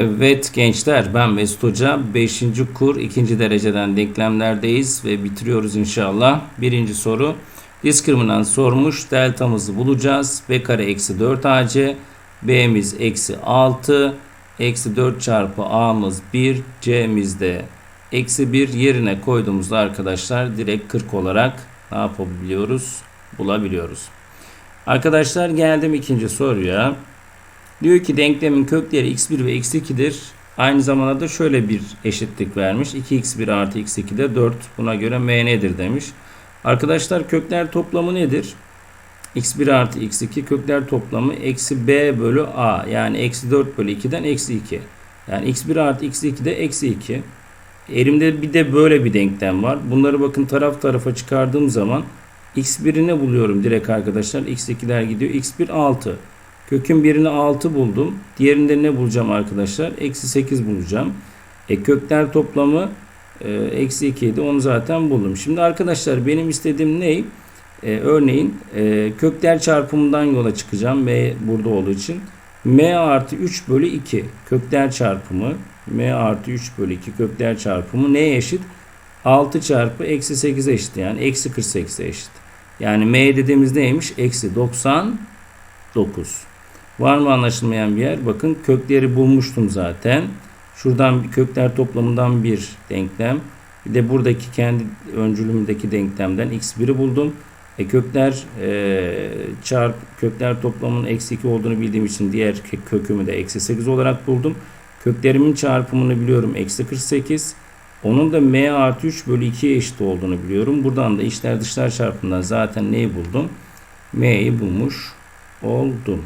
Evet gençler ben Mesut Hoca 5. kur 2. dereceden denklemlerdeyiz ve bitiriyoruz inşallah. Birinci soru diskriminant sormuş deltamızı bulacağız. B kare eksi 4 AC B'miz eksi 6 eksi 4 çarpı A'mız 1 C'miz de eksi 1 yerine koyduğumuzda arkadaşlar direkt 40 olarak ne yapabiliyoruz bulabiliyoruz. Arkadaşlar geldim ikinci soruya. Diyor ki denklemin kökleri x1 ve x2'dir. Aynı zamanda da şöyle bir eşitlik vermiş. 2x1 artı x2 de 4. Buna göre m nedir demiş. Arkadaşlar kökler toplamı nedir? x1 artı x2 kökler toplamı eksi b bölü a. Yani eksi 4 bölü 2'den eksi 2. Yani x1 artı x2 de eksi 2. Elimde bir de böyle bir denklem var. Bunları bakın taraf tarafa çıkardığım zaman x1'ini buluyorum direkt arkadaşlar. x2'ler gidiyor. x1 6. Kökün birini 6 buldum. Diğerinde ne bulacağım arkadaşlar? Eksi 8 bulacağım. E, kökler toplamı e, eksi 2 idi. Onu zaten buldum. Şimdi arkadaşlar benim istediğim ne? E, örneğin e, kökler çarpımından yola çıkacağım. M burada olduğu için. M artı 3 bölü 2 kökler çarpımı M artı 3 bölü 2 kökler çarpımı neye eşit? 6 çarpı eksi 8'e eşit. Yani eksi 48'e eşit. Yani M dediğimiz neymiş? Eksi 99. Var mı anlaşılmayan bir yer? Bakın kökleri bulmuştum zaten. Şuradan kökler toplamından bir denklem. Bir de buradaki kendi öncülümdeki denklemden x1'i buldum. E kökler e, çarp kökler toplamının eksi 2 olduğunu bildiğim için diğer kökümü de eksi 8 olarak buldum. Köklerimin çarpımını biliyorum eksi 48. Onun da m artı 3 bölü 2'ye eşit olduğunu biliyorum. Buradan da içler dışlar çarpımından zaten neyi buldum? m'yi bulmuş oldum.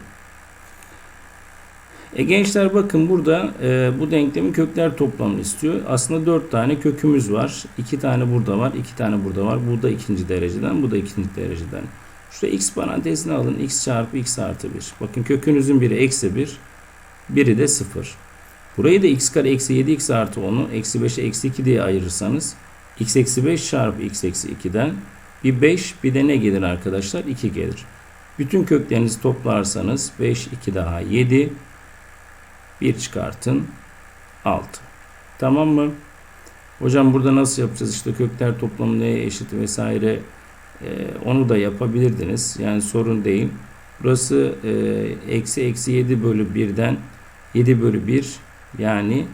E gençler bakın burada e, bu denklemin kökler toplamını istiyor. Aslında 4 tane kökümüz var. 2 tane burada var. 2 tane burada var. Bu da ikinci dereceden. Bu da ikinci dereceden. Şurada x parantezine alın. x çarpı x artı 1. Bakın kökünüzün biri eksi 1. Biri de 0. Burayı da x kare eksi 7 x artı 10'u eksi 5'e eksi 2 diye ayırırsanız x eksi 5 çarpı x eksi 2'den bir 5 bir de ne gelir arkadaşlar? 2 gelir. Bütün köklerinizi toplarsanız 5 2 daha 7 1 çıkartın 6. Tamam mı? Hocam burada nasıl yapacağız? İşte kökler toplamı neye eşit vesaire ee, onu da yapabilirdiniz. Yani sorun değil. Burası e, eksi eksi 7 bölü 1'den 7 bölü 1 yani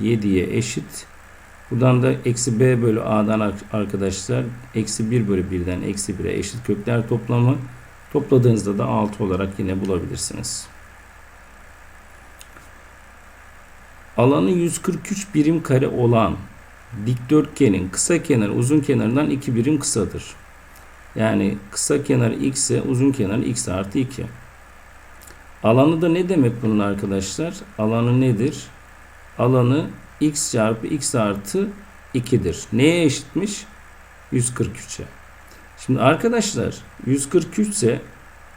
7'ye eşit. Buradan da eksi b bölü a'dan arkadaşlar eksi 1 bölü 1'den eksi 1'e eşit kökler toplamı. Topladığınızda da 6 olarak yine bulabilirsiniz. Alanı 143 birim kare olan dikdörtgenin kısa kenarı uzun kenarından 2 birim kısadır. Yani kısa kenarı x ise uzun kenarı x artı 2. Alanı da ne demek bunun arkadaşlar? Alanı nedir? Alanı x çarpı x artı 2'dir. Neye eşitmiş? 143'e. Şimdi arkadaşlar 143 ise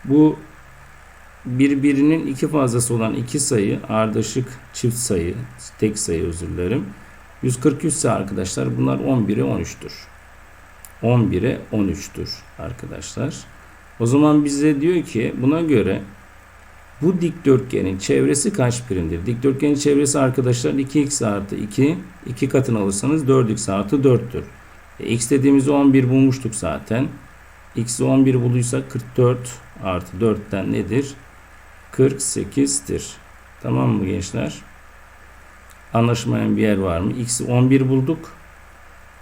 bu birbirinin iki fazlası olan iki sayı ardışık çift sayı tek sayı özür dilerim. 143 ise arkadaşlar bunlar 11'e 13'tür. 11'e 13'tür arkadaşlar. O zaman bize diyor ki buna göre bu dikdörtgenin çevresi kaç birimdir? Dikdörtgenin çevresi arkadaşlar 2x artı 2. 2 katını alırsanız 4x artı 4'tür. E, x dediğimizi 11 bulmuştuk zaten. x'i 11 bulduysak 44 artı 4'ten nedir? 48'tir. Tamam mı gençler? Anlaşmayan bir yer var mı? X'i 11 bulduk.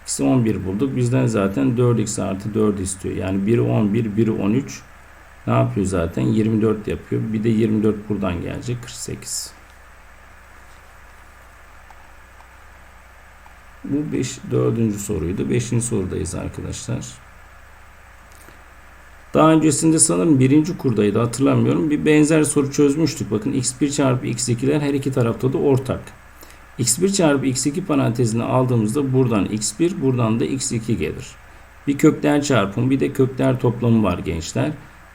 X'i 11 bulduk. Bizden zaten 4x artı 4 istiyor. Yani biri 11, biri 13. Ne yapıyor zaten? 24 yapıyor. Bir de 24 buradan gelecek. 48. Bu 5 4. soruydu. 5. sorudayız arkadaşlar. Daha öncesinde sanırım birinci kurdaydı hatırlamıyorum. Bir benzer soru çözmüştük. Bakın x1 çarpı x2'ler her iki tarafta da ortak. x1 çarpı x2 parantezini aldığımızda buradan x1 buradan da x2 gelir. Bir kökler çarpımı bir de kökler toplamı var gençler.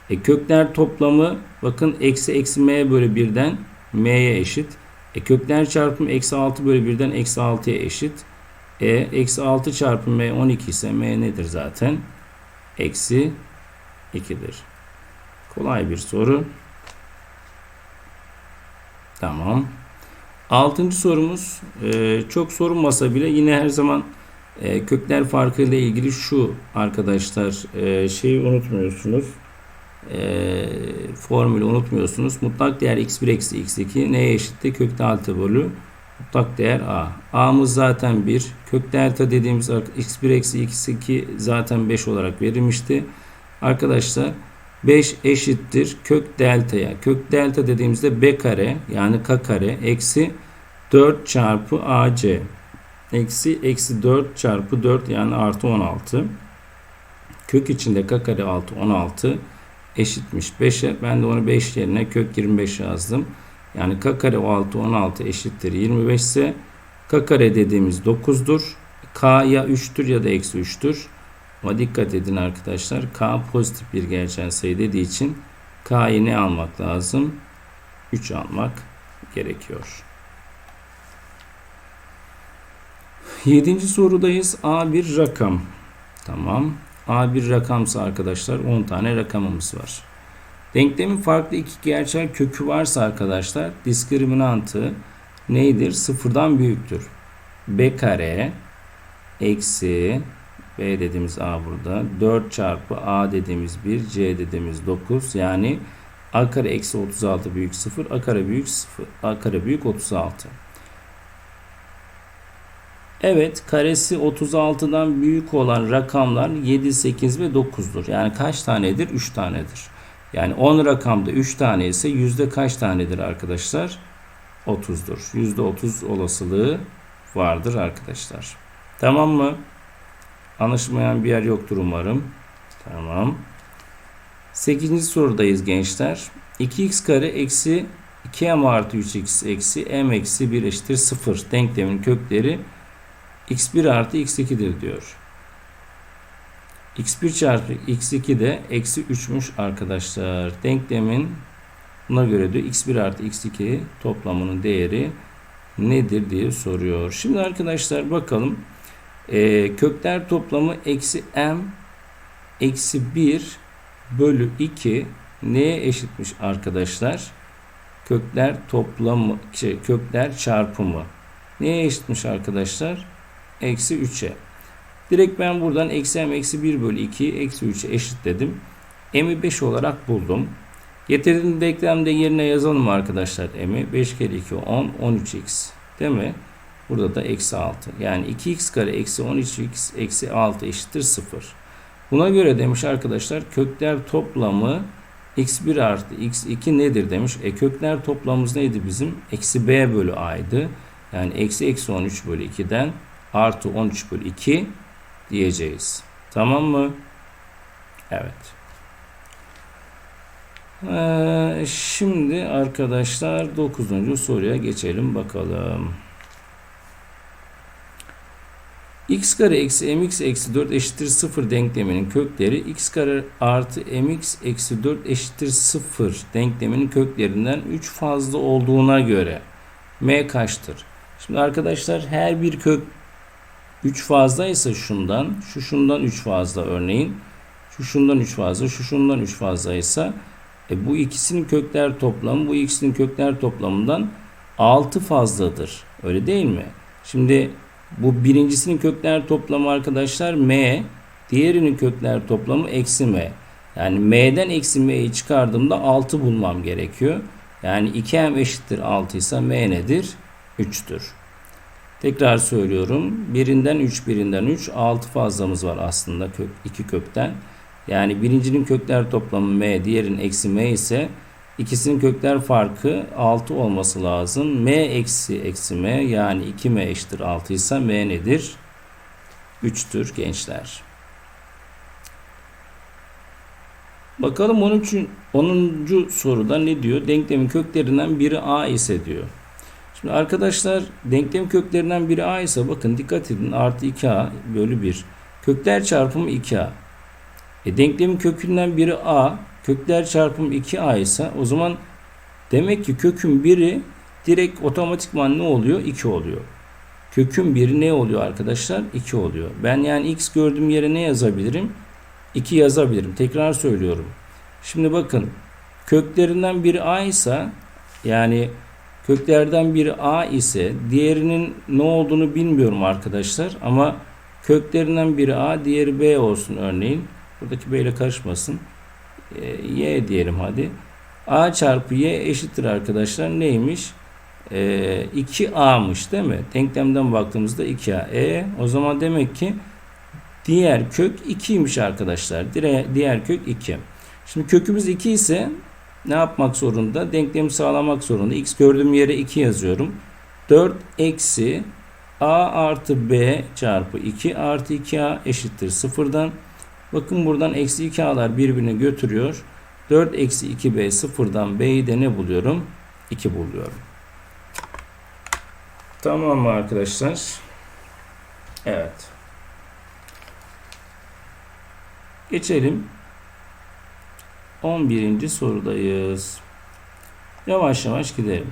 E, kökler toplamı bakın eksi eksi m bölü 1'den m'ye eşit. E, kökler çarpımı eksi 6 bölü 1'den eksi 6'ya eşit. E, eksi 6 çarpı m 12 ise m nedir zaten? Eksi 2'dir. Kolay bir soru. Tamam. Altıncı sorumuz e, çok sorulmasa bile yine her zaman e, kökler farkı ile ilgili şu arkadaşlar e, şeyi unutmuyorsunuz. E, formülü unutmuyorsunuz. Mutlak değer x1 eksi x2 neye eşitti? Kök delta bölü mutlak değer a. a'mız zaten 1. Kök delta dediğimiz x1 eksi x2 zaten 5 olarak verilmişti. Arkadaşlar 5 eşittir kök delta'ya. Kök delta dediğimizde b kare yani k kare eksi 4 çarpı ac. Eksi eksi 4 çarpı 4 yani artı 16. Kök içinde k kare altı 16 eşitmiş 5'e. Ben de onu 5 yerine kök 25 yazdım. Yani k kare altı 16 eşittir 25 ise k kare dediğimiz 9'dur. K ya 3'tür ya da eksi 3'tür. Ama dikkat edin arkadaşlar. K pozitif bir gerçel sayı dediği için K'yı ne almak lazım? 3 almak gerekiyor. Yedinci sorudayız. A bir rakam. Tamam. A bir rakamsa arkadaşlar 10 tane rakamımız var. Denklemin farklı iki gerçel kökü varsa arkadaşlar diskriminantı neydir? Sıfırdan büyüktür. B kare eksi B dediğimiz A burada. 4 çarpı A dediğimiz 1, C dediğimiz 9. Yani A kare eksi 36 büyük 0, A kare büyük 0, A kare büyük 36. Evet karesi 36'dan büyük olan rakamlar 7, 8 ve 9'dur. Yani kaç tanedir? 3 tanedir. Yani 10 rakamda 3 tane ise yüzde kaç tanedir arkadaşlar? 30'dur. Yüzde 30 olasılığı vardır arkadaşlar. Tamam mı? Anlaşılmayan bir yer yoktur umarım. Tamam. 8. sorudayız gençler. 2x kare eksi 2m artı 3x eksi m eksi 1 eşittir 0 denklemin kökleri x1 artı x2'dir diyor. x1 çarpı x2 de eksi 3'müş arkadaşlar. Denklemin buna göre diyor x1 artı x2 toplamının değeri nedir diye soruyor. Şimdi arkadaşlar bakalım. Ee, kökler toplamı eksi m eksi 1 bölü 2 neye eşitmiş arkadaşlar? Kökler toplamı, şey, kökler çarpımı. Neye eşitmiş arkadaşlar? Eksi 3'e. Direkt ben buradan eksi m eksi 1 bölü 2 eksi 3'e eşitledim. m'i 5 olarak buldum. Getirdiğim denklemde yerine yazalım arkadaşlar m'i. 5 kere 2 10 13x. Değil mi? Burada da eksi 6. Yani 2x kare eksi 13x eksi 6 eşittir 0. Buna göre demiş arkadaşlar kökler toplamı x1 artı x2 nedir demiş. E kökler toplamımız neydi bizim? Eksi b bölü a'ydı. Yani eksi eksi 13 bölü 2'den artı 13 bölü 2 diyeceğiz. Tamam mı? Evet. Ee, şimdi arkadaşlar 9. soruya geçelim bakalım. X kare eksi mx eksi 4 eşittir 0 denkleminin kökleri x kare artı mx eksi 4 eşittir 0 denkleminin köklerinden 3 fazla olduğuna göre m kaçtır? Şimdi arkadaşlar her bir kök 3 fazlaysa şundan, şu şundan 3 fazla örneğin. Şu şundan 3 fazla, şu şundan 3 fazlaysa e, bu ikisinin kökler toplamı bu ikisinin kökler toplamından 6 fazladır. Öyle değil mi? Şimdi bu birincisinin kökler toplamı arkadaşlar m, diğerinin kökler toplamı eksi m. Yani m'den eksi m'yi çıkardığımda 6 bulmam gerekiyor. Yani 2m eşittir 6 ise m nedir? 3'tür. Tekrar söylüyorum. Birinden 3, birinden 3. 6 fazlamız var aslında kök, iki kökten. Yani birincinin kökler toplamı m, diğerinin eksi m ise ikisinin kökler farkı 6 olması lazım. m eksi eksi m yani 2m eşittir 6 ise m nedir? 3'tür gençler. Bakalım 13. 10. soruda ne diyor? Denklemin köklerinden biri a ise diyor. Şimdi arkadaşlar denklem köklerinden biri a ise bakın dikkat edin artı 2a bölü 1. Kökler çarpımı 2a. E, denklemin kökünden biri a. Kökler çarpımı 2a ise o zaman demek ki kökün biri direkt otomatikman ne oluyor? 2 oluyor. Kökün biri ne oluyor arkadaşlar? 2 oluyor. Ben yani x gördüğüm yere ne yazabilirim? 2 yazabilirim. Tekrar söylüyorum. Şimdi bakın köklerinden biri a ise yani Köklerden biri a ise diğerinin ne olduğunu bilmiyorum arkadaşlar ama köklerinden biri a diğeri b olsun örneğin. Buradaki b ile karışmasın. E, y diyelim hadi. a çarpı y eşittir arkadaşlar neymiş? E, 2a'mış değil mi? Denklemden baktığımızda 2a. E o zaman demek ki diğer kök 2'ymiş arkadaşlar. Diğer, diğer kök 2. Şimdi kökümüz 2 ise ne yapmak zorunda? Denklemi sağlamak zorunda. X gördüğüm yere 2 yazıyorum. 4 eksi a artı b çarpı 2 artı 2a eşittir sıfırdan. Bakın buradan eksi 2a'lar birbirini götürüyor. 4 eksi 2b sıfırdan b'yi de ne buluyorum? 2 buluyorum. Tamam mı arkadaşlar? Evet. Geçelim 11. sorudayız. Yavaş yavaş gidelim.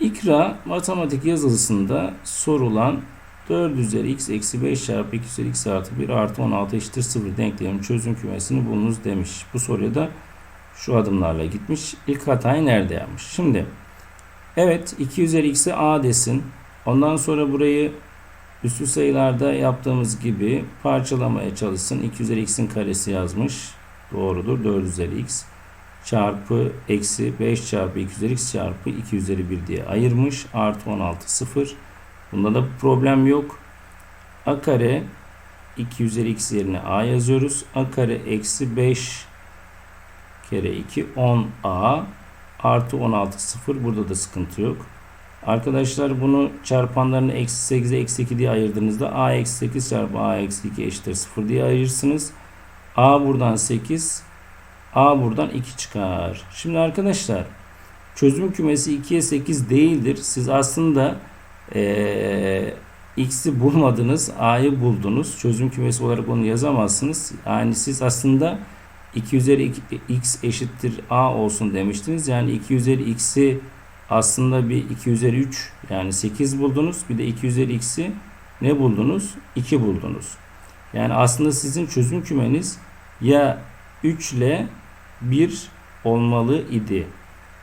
İkra matematik yazılısında sorulan 4 üzeri x eksi 5 çarpı 2 üzeri x artı 1 artı 16 eşittir 0 denklemin çözüm kümesini bulunuz demiş. Bu soruya da şu adımlarla gitmiş. İlk hatayı nerede yapmış? Şimdi evet 2 üzeri x'e a desin. Ondan sonra burayı üstü sayılarda yaptığımız gibi parçalamaya çalışsın. 2 üzeri x'in karesi yazmış doğrudur. 4 üzeri x çarpı eksi 5 çarpı 2 üzeri x çarpı 2 üzeri 1 diye ayırmış. Artı 16 0. Bunda da problem yok. a kare 2 üzeri x yerine a yazıyoruz. a kare eksi 5 kere 2 10a artı 16 0. Burada da sıkıntı yok. Arkadaşlar bunu çarpanlarını eksi 8'e eksi 2 diye ayırdığınızda a eksi 8 çarpı a eksi 2 eşittir 0 diye ayırırsınız. A buradan 8. A buradan 2 çıkar. Şimdi arkadaşlar çözüm kümesi 2'ye 8 değildir. Siz aslında ee, x'i bulmadınız. A'yı buldunuz. Çözüm kümesi olarak onu yazamazsınız. Yani siz aslında 2 üzeri x eşittir a olsun demiştiniz. Yani 2 üzeri x'i aslında bir 2 üzeri 3 yani 8 buldunuz. Bir de 2 üzeri x'i ne buldunuz? 2 buldunuz. Yani aslında sizin çözüm kümeniz ya 3 ile 1 olmalı idi.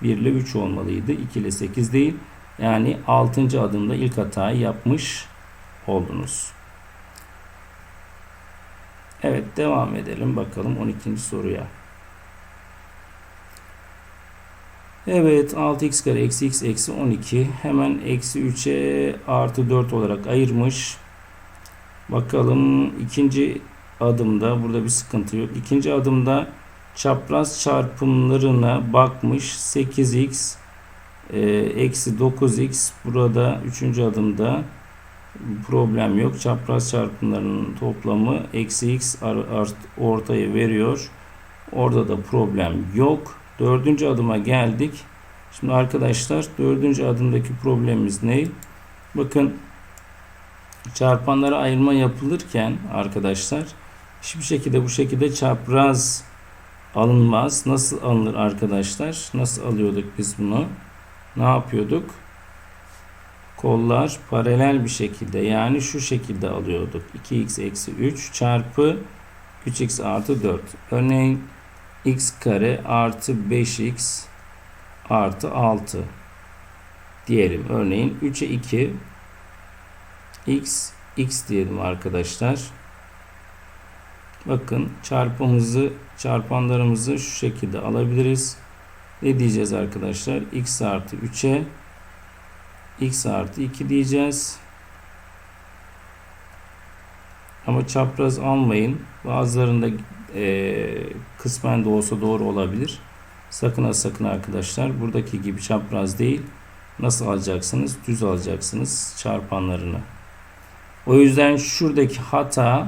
1 ile 3 olmalıydı. 2 ile 8 değil. Yani 6. adımda ilk hatayı yapmış oldunuz. Evet devam edelim bakalım 12. soruya. Evet 6x kare eksi x eksi 12 hemen eksi 3'e artı 4 olarak ayırmış. Bakalım ikinci adımda burada bir sıkıntı yok. İkinci adımda çapraz çarpımlarına bakmış 8x e, eksi 9x burada üçüncü adımda problem yok. Çapraz çarpımlarının toplamı eksi x ortaya veriyor. Orada da problem yok. Dördüncü adıma geldik. Şimdi arkadaşlar dördüncü adımdaki problemimiz ne? Bakın çarpanlara ayırma yapılırken arkadaşlar hiçbir şekilde bu şekilde çapraz alınmaz. Nasıl alınır arkadaşlar? Nasıl alıyorduk biz bunu? Ne yapıyorduk? Kollar paralel bir şekilde yani şu şekilde alıyorduk. 2x eksi 3 çarpı 3x artı 4. Örneğin x kare artı 5x artı 6 diyelim. Örneğin 3'e 2 x x diyelim arkadaşlar. Bakın çarpımızı çarpanlarımızı şu şekilde alabiliriz. Ne diyeceğiz arkadaşlar? x artı 3'e x artı 2 diyeceğiz. Ama çapraz almayın. Bazılarında e, kısmen de olsa doğru olabilir. Sakın ha sakın arkadaşlar. Buradaki gibi çapraz değil. Nasıl alacaksınız? Düz alacaksınız çarpanlarını. O yüzden şuradaki hata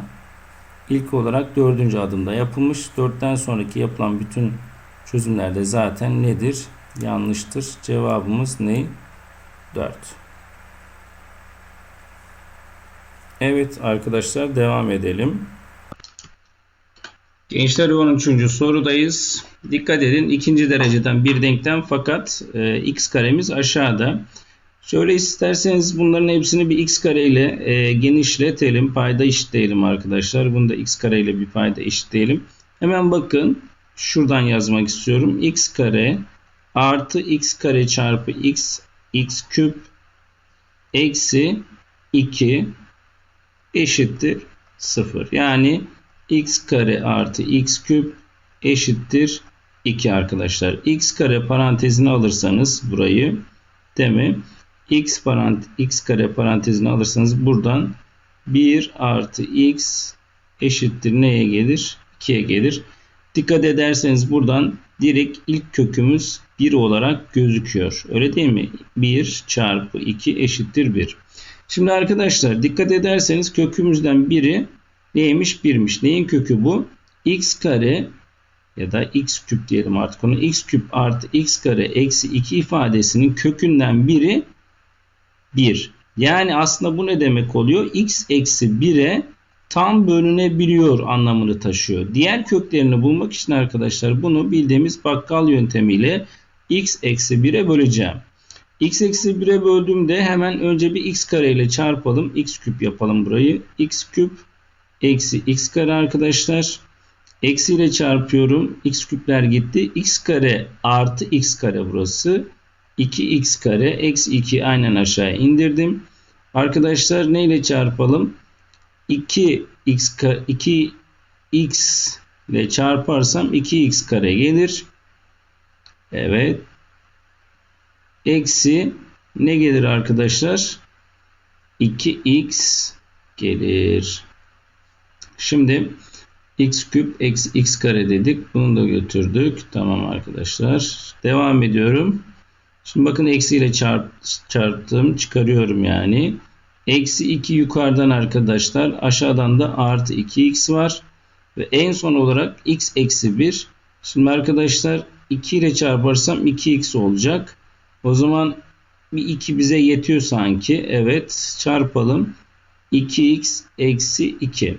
ilk olarak dördüncü adımda yapılmış. Dörtten sonraki yapılan bütün çözümlerde zaten nedir? Yanlıştır. Cevabımız ne? 4. Evet arkadaşlar devam edelim. Gençler 13. sorudayız. Dikkat edin ikinci dereceden bir denklem fakat e, x karemiz aşağıda. Şöyle isterseniz bunların hepsini bir x kare ile e, genişletelim. Payda eşitleyelim arkadaşlar. Bunu da x kare ile bir payda eşitleyelim. Hemen bakın şuradan yazmak istiyorum. x kare artı x kare çarpı x x küp eksi 2 eşittir 0. Yani x kare artı x küp eşittir 2 arkadaşlar. x kare parantezine alırsanız burayı değil mi? x, parant x kare parantezine alırsanız buradan 1 artı x eşittir neye gelir? 2'ye gelir. Dikkat ederseniz buradan direkt ilk kökümüz 1 olarak gözüküyor. Öyle değil mi? 1 çarpı 2 eşittir 1. Şimdi arkadaşlar dikkat ederseniz kökümüzden biri neymiş? 1'miş. Neyin kökü bu? x kare ya da x küp diyelim artık onu. x küp artı x kare eksi 2 ifadesinin kökünden biri 1. Yani aslında bu ne demek oluyor? x eksi 1'e tam bölünebiliyor anlamını taşıyor. Diğer köklerini bulmak için arkadaşlar bunu bildiğimiz bakkal yöntemiyle x eksi 1'e böleceğim. x eksi 1'e böldüğümde hemen önce bir x kare ile çarpalım. x küp yapalım burayı. x küp eksi x kare arkadaşlar. Eksi ile çarpıyorum. x küpler gitti. x kare artı x kare burası. 2x kare eksi 2 aynen aşağı indirdim. Arkadaşlar ne ile çarpalım? 2x 2x ile çarparsam 2x kare gelir. Evet. Eksi ne gelir arkadaşlar? 2x gelir. Şimdi x küp eksi x kare dedik. Bunu da götürdük. Tamam arkadaşlar. Devam ediyorum. Şimdi bakın eksiyle çarp, çarptım. Çıkarıyorum yani. Eksi 2 yukarıdan arkadaşlar. Aşağıdan da artı 2x var. Ve en son olarak x eksi 1. Şimdi arkadaşlar 2 ile çarparsam 2x olacak. O zaman bir 2 bize yetiyor sanki. Evet çarpalım. 2x eksi 2.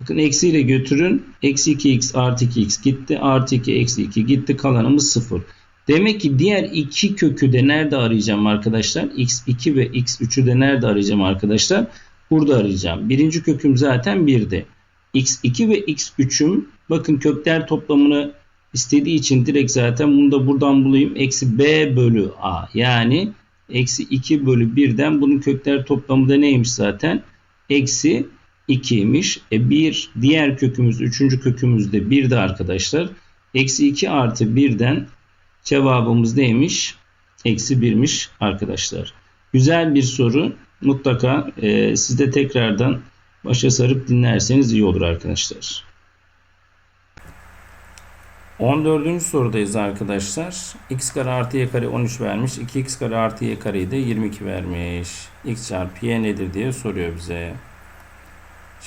Bakın eksi ile götürün. Eksi 2x artı 2x gitti. Artı 2 eksi 2 gitti. Kalanımız 0. Demek ki diğer iki kökü de nerede arayacağım arkadaşlar? x2 ve x3'ü de nerede arayacağım arkadaşlar? Burada arayacağım. Birinci köküm zaten 1'di. x2 ve x3'üm bakın kökler toplamını istediği için direkt zaten bunu da buradan bulayım. Eksi b bölü a. Yani eksi 2 bölü 1'den bunun kökler toplamı da neymiş zaten? Eksi 2'ymiş. E 1 diğer kökümüz, üçüncü kökümüz de 1'di arkadaşlar. Eksi 2 artı 1'den Cevabımız neymiş? Eksi 1'miş arkadaşlar. Güzel bir soru. Mutlaka e, siz de tekrardan başa sarıp dinlerseniz iyi olur arkadaşlar. 14. sorudayız arkadaşlar. x kare artı y kare 13 vermiş. 2x kare artı y kareyi de 22 vermiş. x çarpı y nedir diye soruyor bize.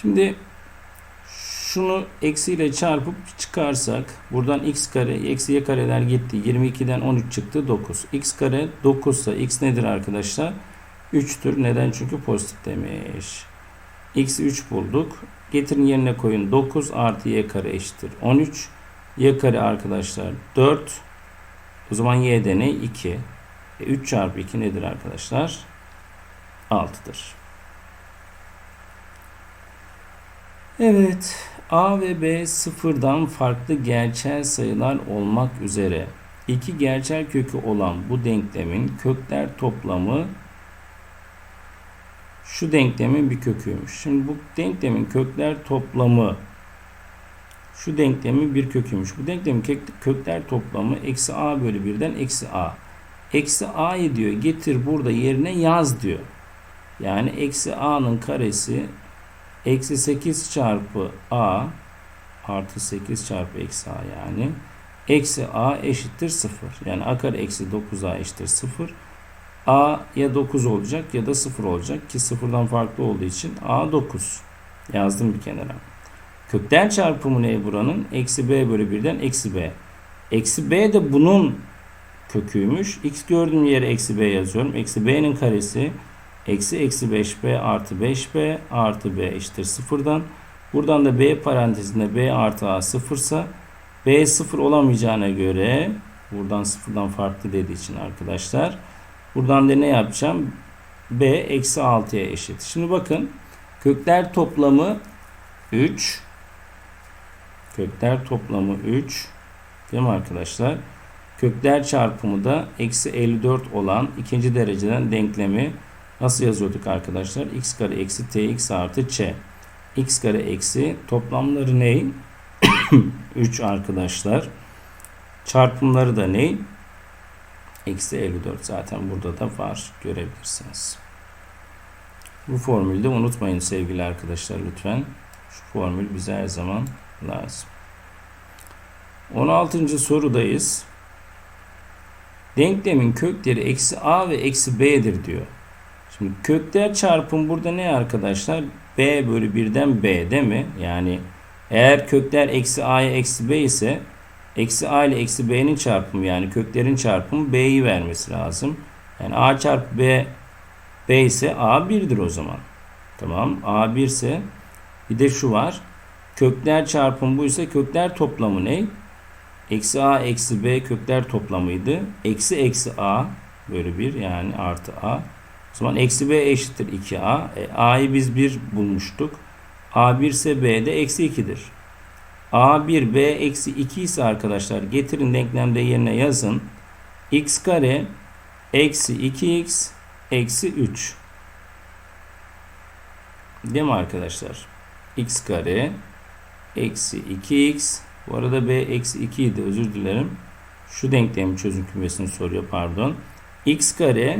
Şimdi şunu eksiyle çarpıp çıkarsak buradan x kare eksi y kareler gitti. 22'den 13 çıktı 9. x kare 9 ise x nedir arkadaşlar? 3'tür. Neden? Çünkü pozitif demiş. x'i 3 bulduk. Getirin yerine koyun. 9 artı y kare eşittir. 13. y kare arkadaşlar 4. O zaman y de ne? 2. E 3 çarpı 2 nedir arkadaşlar? 6'dır. Evet. A ve B sıfırdan farklı gerçel sayılar olmak üzere iki gerçel kökü olan bu denklemin kökler toplamı şu denklemin bir köküymüş. Şimdi bu denklemin kökler toplamı şu denklemin bir köküymüş. Bu denklemin kökler toplamı eksi a bölü birden eksi a. Eksi a'yı diyor getir burada yerine yaz diyor. Yani eksi a'nın karesi Eksi 8 çarpı a artı 8 çarpı eksi a yani. Eksi a eşittir 0. Yani a kare eksi 9a eşittir 0. a ya 9 olacak ya da 0 olacak ki 0'dan farklı olduğu için a 9. Yazdım bir kenara. Kökler çarpımı ne buranın? Eksi b bölü 1'den eksi b. Eksi b de bunun köküymüş. x gördüğüm yere eksi b yazıyorum. Eksi b'nin karesi Eksi eksi 5b artı 5b artı b eşittir sıfırdan. Buradan da b parantezinde b artı a sıfırsa b sıfır olamayacağına göre buradan sıfırdan farklı dediği için arkadaşlar buradan da ne yapacağım? b eksi 6'ya eşit. Şimdi bakın kökler toplamı 3 kökler toplamı 3 değil mi arkadaşlar? Kökler çarpımı da eksi 54 olan ikinci dereceden denklemi nasıl yazıyorduk arkadaşlar? x kare eksi tx artı ç. x kare eksi toplamları ne? 3 arkadaşlar. Çarpımları da ne? Eksi 54 zaten burada da var. Görebilirsiniz. Bu formülü de unutmayın sevgili arkadaşlar lütfen. Şu formül bize her zaman lazım. 16. sorudayız. Denklemin kökleri eksi a ve eksi b'dir diyor. Şimdi kökler çarpım burada ne arkadaşlar? b bölü 1'den b değil mi? Yani eğer kökler eksi a'ya eksi b ise eksi a ile eksi b'nin çarpımı yani köklerin çarpımı b'yi vermesi lazım. Yani a çarpı b b ise a 1'dir o zaman. Tamam a 1 ise bir de şu var. Kökler çarpımı bu ise kökler toplamı ne? Eksi a eksi b kökler toplamıydı. Eksi eksi a bölü 1 yani artı a. O zaman eksi b eşittir 2a. E, a'yı biz 1 bulmuştuk. a 1 ise b de eksi 2'dir. a1 b eksi 2 ise arkadaşlar getirin denklemde yerine yazın. x kare eksi 2x eksi 3. Değil mi arkadaşlar? x kare eksi 2x bu arada b eksi 2 idi özür dilerim. Şu denklemin çözüm kümesini soruyor pardon. x kare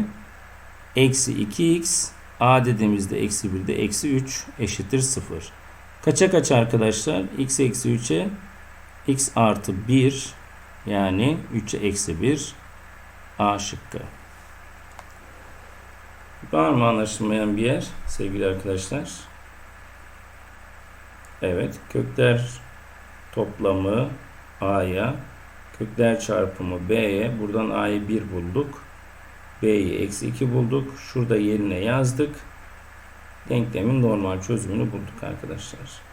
eksi 2x a dediğimizde eksi 1 de eksi 3 eşittir 0. Kaça kaç arkadaşlar? x eksi 3'e x artı 1 yani 3'e eksi 1 a şıkkı. Var mı anlaşılmayan bir yer sevgili arkadaşlar? Evet kökler toplamı a'ya kökler çarpımı b'ye buradan a'yı 1 bulduk. B'yi eksi 2 bulduk. Şurada yerine yazdık. Denklemin normal çözümünü bulduk arkadaşlar.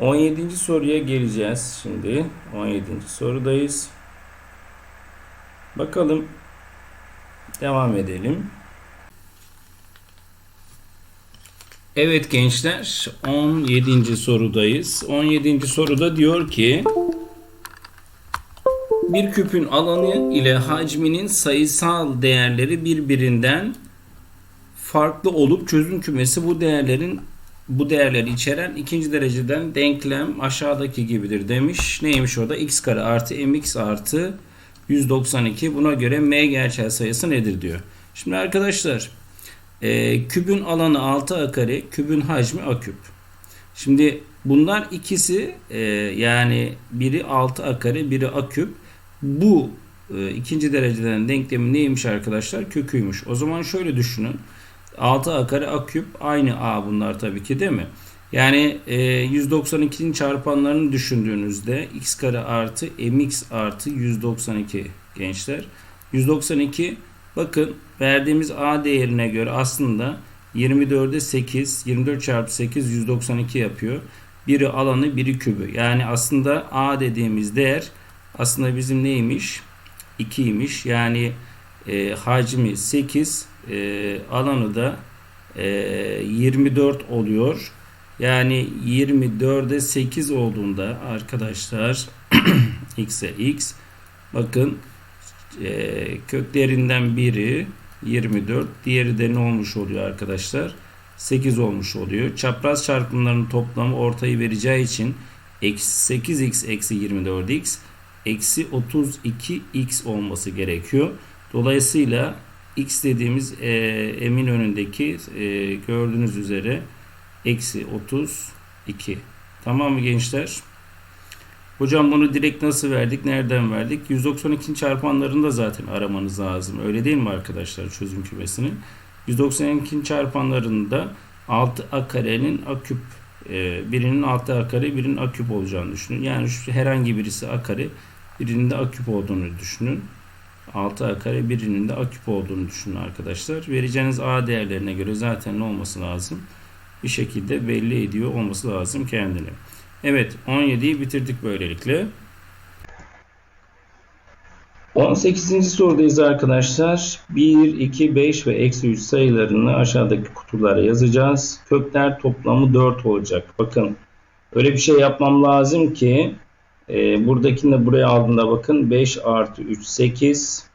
17. soruya geleceğiz şimdi. 17. sorudayız. Bakalım devam edelim. Evet gençler 17. sorudayız. 17. soruda diyor ki bir küpün alanı ile hacminin sayısal değerleri birbirinden farklı olup çözüm kümesi bu değerlerin bu değerleri içeren ikinci dereceden denklem aşağıdaki gibidir demiş. Neymiş o da? x kare artı mx artı 192. Buna göre m gerçel sayısı nedir diyor. Şimdi arkadaşlar e, kübün alanı 6 a kare, kübün hacmi a küp. Şimdi bunlar ikisi e, yani biri 6 a kare, biri a küp. Bu e, ikinci dereceden denklemi neymiş arkadaşlar? Köküymüş. O zaman şöyle düşünün. 6 a kare a küp aynı a bunlar tabii ki değil mi? Yani e, 192'nin çarpanlarını düşündüğünüzde x kare artı mx artı 192 gençler. 192 bakın verdiğimiz a değerine göre aslında 24'e 8 24 çarpı 8 192 yapıyor. Biri alanı biri kübü. Yani aslında a dediğimiz değer aslında bizim neymiş? 2'ymiş. Yani e, hacmi 8 e, alanı da e, 24 oluyor. Yani 24'e 8 olduğunda arkadaşlar x'e x bakın e, köklerinden biri 24 diğeri de ne olmuş oluyor arkadaşlar 8 olmuş oluyor. Çapraz çarpımların toplamı ortayı vereceği için eksi 8x eksi 24x eksi 32x olması gerekiyor. Dolayısıyla x dediğimiz e, emin önündeki e, gördüğünüz üzere eksi 32. Tamam mı gençler? Hocam bunu direkt nasıl verdik? Nereden verdik? 192 çarpanlarını da zaten aramanız lazım. Öyle değil mi arkadaşlar çözüm kümesini? 192 çarpanlarında 6a karenin a küp e, birinin 6a kare birinin a küp olacağını düşünün. Yani şu herhangi birisi a kare birinin de a küp olduğunu düşünün. 6a kare birinin de a küp olduğunu düşünün arkadaşlar. Vereceğiniz a değerlerine göre zaten ne olması lazım? Bir şekilde belli ediyor olması lazım kendini. Evet 17'yi bitirdik böylelikle. 18. sorudayız arkadaşlar. 1, 2, 5 ve eksi 3 sayılarını aşağıdaki kutulara yazacağız. Kökler toplamı 4 olacak. Bakın öyle bir şey yapmam lazım ki E, buradakini de buraya aldığında bakın 5 artı 3 8.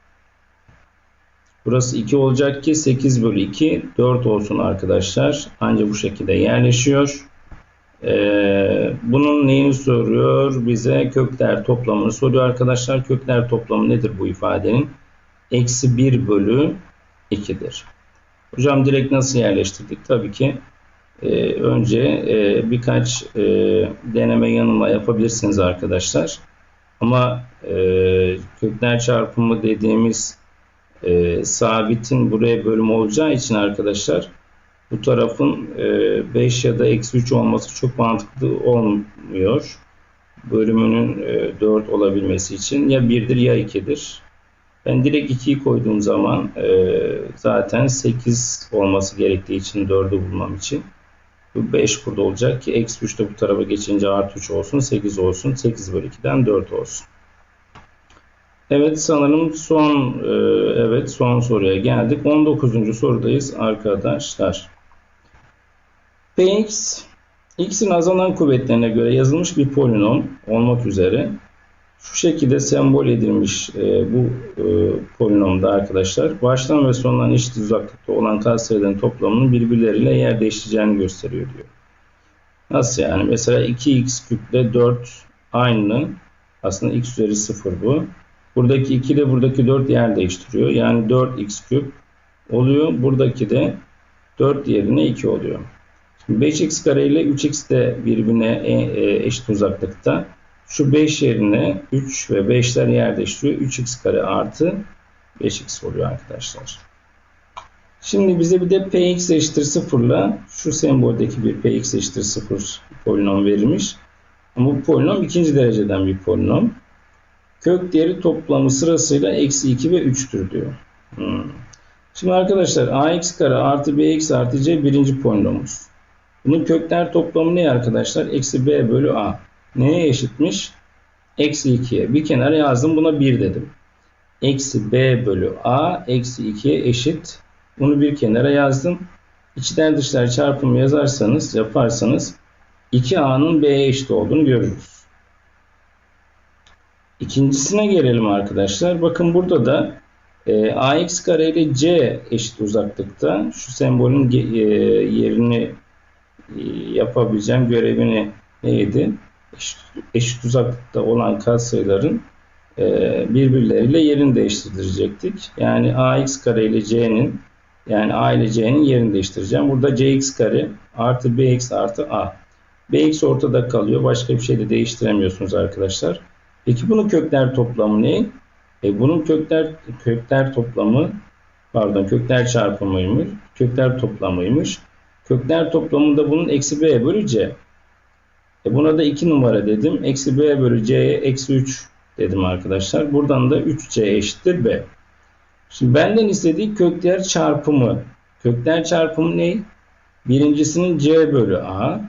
Burası 2 olacak ki 8 bölü 2 4 olsun arkadaşlar. Ancak bu şekilde yerleşiyor. Ee, bunun neyini soruyor? Bize kökler toplamını soruyor arkadaşlar. Kökler toplamı nedir bu ifadenin? Eksi 1 bölü 2'dir. Hocam direkt nasıl yerleştirdik? Tabii ki e, önce e, birkaç e, deneme yanılma yapabilirsiniz arkadaşlar. Ama e, kökler çarpımı dediğimiz e, sabitin buraya bölüm olacağı için arkadaşlar bu tarafın e, 5 ya da eksi 3 olması çok mantıklı olmuyor. Bölümünün e, 4 olabilmesi için ya 1'dir ya 2'dir. Ben direkt 2'yi koyduğum zaman e, zaten 8 olması gerektiği için 4'ü bulmam için bu 5 burada olacak ki eksi 3 de bu tarafa geçince artı 3 olsun 8 olsun 8 bölü 2'den 4 olsun. Evet sanırım son e, evet son soruya geldik. 19. sorudayız arkadaşlar. Px x'in azalan kuvvetlerine göre yazılmış bir polinom olmak üzere şu şekilde sembol edilmiş e, bu e, polinomda arkadaşlar baştan ve sondan eşit uzaklıkta olan katsayıların toplamının birbirleriyle yer değiştireceğini gösteriyor diyor. Nasıl yani? Mesela 2x küple 4 aynı. Aslında x üzeri 0 bu. Buradaki 2 ile buradaki 4 yer değiştiriyor. Yani 4x küp oluyor. Buradaki de 4 yerine 2 oluyor. Şimdi 5x kare ile 3x de birbirine e, e, eşit uzaklıkta. Şu 5 yerine 3 ve 5'ler yer değiştiriyor. 3x kare artı 5x oluyor arkadaşlar. Şimdi bize bir de px eşittir 0 ile şu semboldeki bir px eşittir 0 polinom verilmiş. Ama bu polinom ikinci dereceden bir polinom. Kök değeri toplamı sırasıyla eksi 2 ve 3'tür diyor. Hmm. Şimdi arkadaşlar ax kare artı bx artı c birinci polinomumuz. Bunun kökler toplamı ne arkadaşlar? Eksi b bölü a. Neye eşitmiş? Eksi 2'ye. Bir kenara yazdım buna 1 dedim. Eksi b bölü a eksi 2'ye eşit. Bunu bir kenara yazdım. İçler dışlar çarpımı yazarsanız yaparsanız 2a'nın b'ye eşit olduğunu görürüz. İkincisine gelelim arkadaşlar. Bakın burada da e, ax kare ile c eşit uzaklıkta. Şu sembolün e, yerini e, yapabileceğim görevini neydi? Eşit, uzaklıkta olan katsayıların e, birbirleriyle yerini değiştirecektik. Yani ax kare ile c'nin yani a ile c'nin yerini değiştireceğim. Burada cx kare artı bx artı a. bx ortada kalıyor. Başka bir şey de değiştiremiyorsunuz arkadaşlar. Peki bunun kökler toplamı ne? E bunun kökler kökler toplamı pardon kökler çarpımıymış. Kökler toplamıymış. Kökler toplamında bunun eksi b bölü c. E buna da 2 numara dedim. Eksi b bölü c'ye eksi 3 dedim arkadaşlar. Buradan da 3c eşittir b. Şimdi benden istediği kökler çarpımı. Kökler çarpımı ne? Birincisinin c bölü a.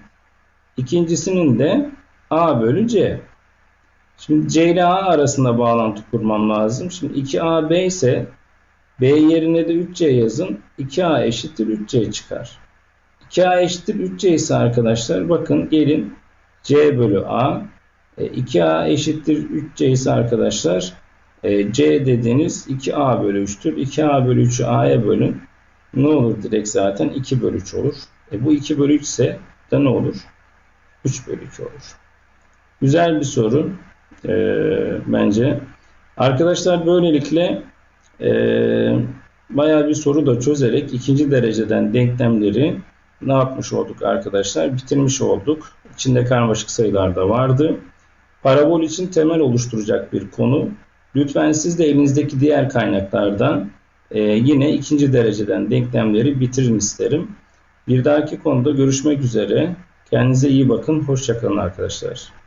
İkincisinin de a bölü c. Şimdi C ile A arasında bağlantı kurmam lazım. Şimdi 2AB ise B yerine de 3C yazın. 2A eşittir 3C çıkar. 2A eşittir 3C ise arkadaşlar bakın gelin C bölü A. 2A e, eşittir 3C ise arkadaşlar e, C dediğiniz 2A bölü 3'tür. 2A bölü 3'ü A'ya bölün. Ne olur direkt zaten 2 bölü 3 olur. E bu 2 bölü 3 ise de ne olur? 3 bölü 2 olur. Güzel bir soru e, bence. Arkadaşlar böylelikle e, bayağı bir soru da çözerek ikinci dereceden denklemleri ne yapmış olduk arkadaşlar? Bitirmiş olduk. İçinde karmaşık sayılar da vardı. Parabol için temel oluşturacak bir konu. Lütfen siz de elinizdeki diğer kaynaklardan e, yine ikinci dereceden denklemleri bitirin isterim. Bir dahaki konuda görüşmek üzere. Kendinize iyi bakın. Hoşçakalın arkadaşlar.